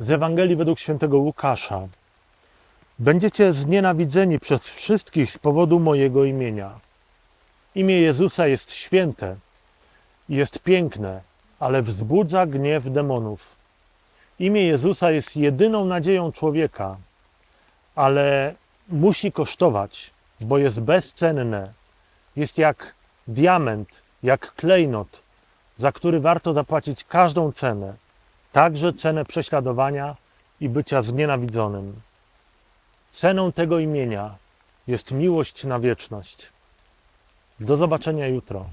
z Ewangelii według świętego Łukasza. Będziecie znienawidzeni przez wszystkich z powodu mojego imienia. Imię Jezusa jest święte, jest piękne, ale wzbudza gniew demonów. Imię Jezusa jest jedyną nadzieją człowieka, ale musi kosztować, bo jest bezcenne. Jest jak diament, jak klejnot, za który warto zapłacić każdą cenę, także cenę prześladowania i bycia znienawidzonym. Ceną tego imienia jest miłość na wieczność. Do zobaczenia jutro.